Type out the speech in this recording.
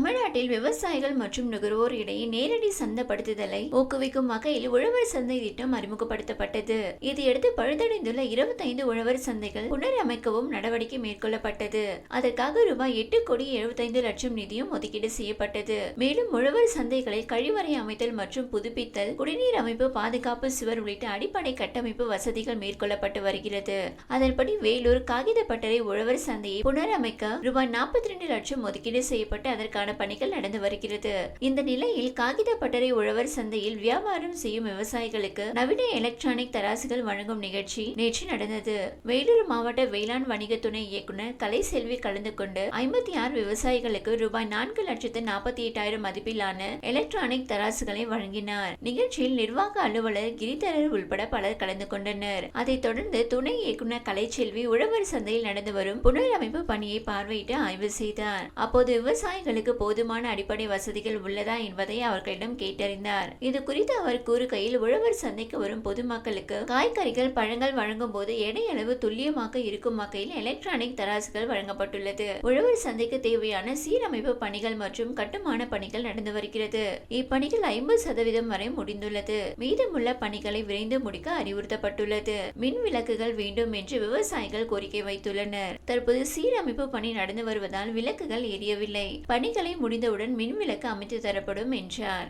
தமிழ் தமிழ்நாட்டில் விவசாயிகள் மற்றும் நுகர்வோர் இடையே நேரடி சந்தைப்படுத்துதலை ஊக்குவிக்கும் வகையில் உழவர் சந்தை திட்டம் அறிமுகப்படுத்தப்பட்டது. இதையடுத்து பழுதடைந்துள்ள இருபத்தைந்து உழவர் சந்தைகள் புனரமைக்கவும் நடவடிக்கை மேற்கொள்ளப்பட்டது. அதற்காக ரூபாய் எட்டு கோடி எழுபத்தைந்து லட்சம் நிதியும் ஒதுக்கீடு செய்யப்பட்டது. மேலும் உழவர் சந்தைகளில் கழிவறை அமைத்தல் மற்றும் புதுப்பித்தல் குடிநீர் அமைப்பு பாதுகாப்பு சுவர் உள்ளிட்ட அடிப்படை கட்டமைப்பு வசதிகள் மேற்கொள்ளப்பட்டு வருகிறது. அதன்படி வேலூர் காகித பட்டறை உழவர் சந்தையை புனரமைக்க ரூபாய் நாற்பத்தி ரெண்டு லட்சம் ஒதுக்கீடு செய்யப்பட்டு அதற்கான பணி பணிகள் நடந்து வருகிறது. இந்த நிலையில் காகித பட்டறை உழவர் சந்தையில் வியாபாரம் செய்யும் விவசாயிகளுக்கு நவீன எலக்ட்ரானிக் தராசுகள் வழங்கும் நிகழ்ச்சி நேற்று நடந்தது. வேலூர் மாவட்ட வேளாண் வணிக துணை இயக்குனர் கலைசெல்வி கலந்து கொண்டு ஐம்பத்தி ஆறு விவசாயிகளுக்கு ரூபாய் நான்கு லட்சத்து நாற்பத்தி எட்டாயிரம் மதிப்பிலான எலக்ட்ரானிக் தராசுகளை வழங்கினார். நிகழ்ச்சியில் நிர்வாக அலுவலர் கிரிதரர் உள்பட பலர் கலந்து கொண்டனர். அதைத் தொடர்ந்து துணை இயக்குனர் கலைச்செல்வி உழவர் சந்தையில் நடந்து வரும் புனரமைப்பு பணியை பார்வையிட்டு ஆய்வு செய்தார். அப்போது விவசாயிகளுக்கு போதுமான அடிப்படை வசதிகள் உள்ளதா என்பதை அவர்களிடம் கேட்டறிந்தார். இது குறித்து அவர் கூறுகையில் உழவர் சந்தைக்கு வரும் பொதுமக்களுக்கு காய்கறிகள் பழங்கள் வழங்கும் போது எடை அளவு துல்லியமாக இருக்கும் வகையில் எலக்ட்ரானிக் தராசுகள் வழங்கப்பட்டுள்ளது. உழவர் சந்தைக்கு தேவையான சீரமைப்பு பணிகள் மற்றும் கட்டுமான பணிகள் நடந்து வருகிறது. இப்பணிகள் ஐம்பது சதவீதம் வரை முடிந்துள்ளது. மீதமுள்ள பணிகளை விரைந்து முடிக்க அறிவுறுத்தப்பட்டுள்ளது. மின் விளக்குகள் வேண்டும் என்று விவசாயிகள் கோரிக்கை வைத்துள்ளனர். தற்போது சீரமைப்பு பணி நடந்து வருவதால் விளக்குகள் எரியவில்லை. பணிகளை முடிந்தவுடன் மின்விளக்கு அமைத்து தரப்படும் என்றார்.